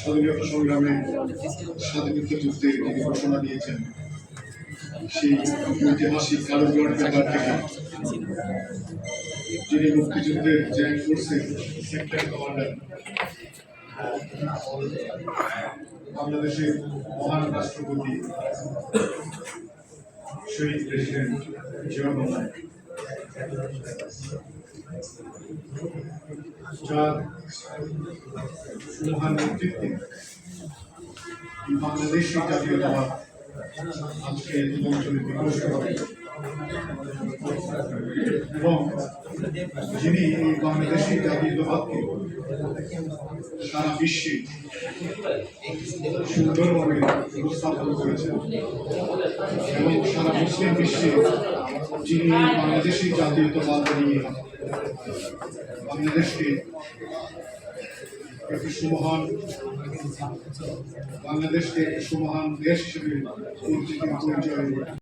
স্বাধীনতা সংগ্রামে স্বাধীনতা যুদ্ধে তিনি ঘোষণা দিয়েছেন, সেই ঐতিহাসিক কারুগড় ব্যাপার থেকে যিনি মুক্তিযুদ্ধের জয়েন ফোর্সের সেক্টর কমান্ডার, বাংলাদেশের মহান রাষ্ট্রপতি, শহীদ প্রেসিডেন্ট জিয়া রহমান। যার মহান নেতৃত্বে বাংলাদেশি জাতীয়তাবাদ আজকে অঞ্চলে বিকশিত হবে। এবং যিনি এই বাংলাদেশি জাতীয়তাবাদকে সারা বিশ্বে সুন্দরভাবে উপস্থাপন করেছেন এবং সারা মুসলিম বিশ্বে যিনি বাংলাদেশি জাতীয়তাবাদ নিয়ে বাংলাদেশকে একটি সুমহান বাংলাদেশকে একটি সুমহান দেশ হিসেবে পরিচিতি পরিচয়